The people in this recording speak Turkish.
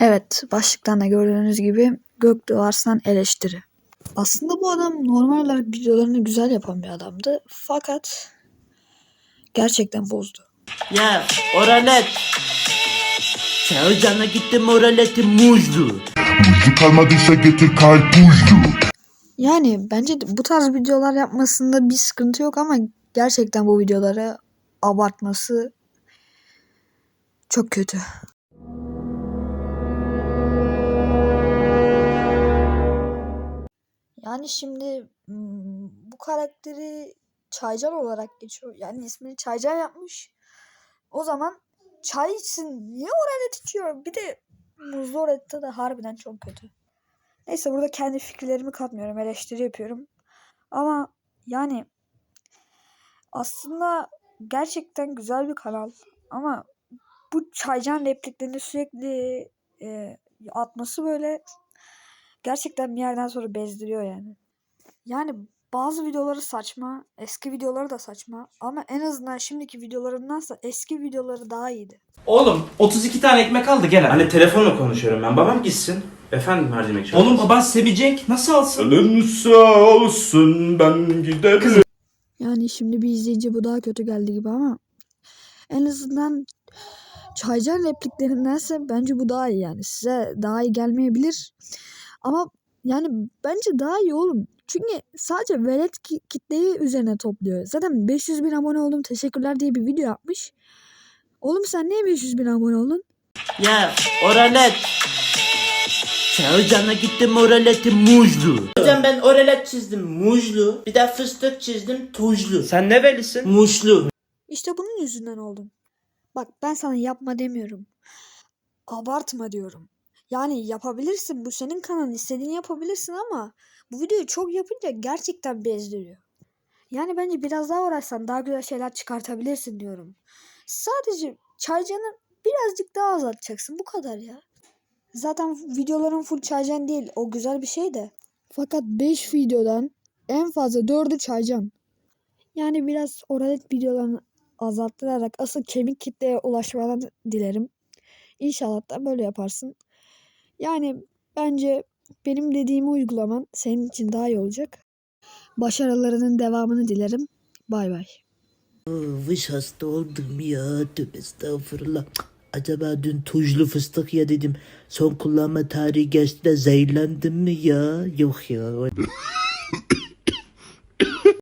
Evet, başlıktan da gördüğünüz gibi Göktuğ Arslan eleştiri. Aslında bu adam normal olarak videolarını güzel yapan bir adamdı. Fakat gerçekten bozdu. Ya oralet. Çağırcan'a gittim oraleti muzlu. Buzlu kalmadıysa getir kalp buzlu. Yani bence bu tarz videolar yapmasında bir sıkıntı yok ama gerçekten bu videoları abartması çok kötü. Yani şimdi bu karakteri Çaycan olarak geçiyor. Yani ismini Çaycan yapmış. O zaman çay içsin. Niye oralet içiyor? Bir de muzlu oralette de harbiden çok kötü. Neyse burada kendi fikirlerimi katmıyorum. Eleştiri yapıyorum. Ama yani aslında gerçekten güzel bir kanal. Ama bu Çaycan repliklerini sürekli e, atması böyle gerçekten bir yerden sonra bezdiriyor yani. Yani bazı videoları saçma, eski videoları da saçma ama en azından şimdiki videolarındansa eski videoları daha iyiydi. Oğlum 32 tane ekmek aldı gel hadi. Hani telefonla konuşuyorum ben. Babam gitsin. Efendim mercimek çorbası. Oğlum baban sevecek. Nasıl alsın? Sağ olsun ben giderim. Yani şimdi bir izleyici bu daha kötü geldi gibi ama en azından Çaycan repliklerindense bence bu daha iyi yani. Size daha iyi gelmeyebilir. Ama yani bence daha iyi oğlum. Çünkü sadece velet ki- kitleyi üzerine topluyor. Zaten 500 bin abone oldum teşekkürler diye bir video yapmış. Oğlum sen niye 500 bin abone oldun? Ya oralet. Çağırcan'a gittim oraleti muzlu. Hocam ben oralet çizdim muzlu. Bir de fıstık çizdim tuzlu. Sen ne velisin? Muşlu. İşte bunun yüzünden oldum. Bak ben sana yapma demiyorum. Abartma diyorum. Yani yapabilirsin. Bu senin kanalın. istediğini yapabilirsin ama bu videoyu çok yapınca gerçekten bezdiriyor. Yani bence biraz daha uğraşsan daha güzel şeyler çıkartabilirsin diyorum. Sadece çaycanı birazcık daha azaltacaksın. Bu kadar ya. Zaten videoların full çaycan değil. O güzel bir şey de. Fakat 5 videodan en fazla 4'ü çaycan. Yani biraz oralet videolarını azalttırarak asıl kemik kitleye ulaşmanı dilerim. İnşallah da böyle yaparsın. Yani bence benim dediğimi uygulaman senin için daha iyi olacak. Başarılarının devamını dilerim. Bay bay. Vış hasta oldum ya. Tövbe estağfurullah. Acaba dün tuzlu fıstık ya dedim. Son kullanma tarihi geçti de zehirlendim mi ya? Yok ya.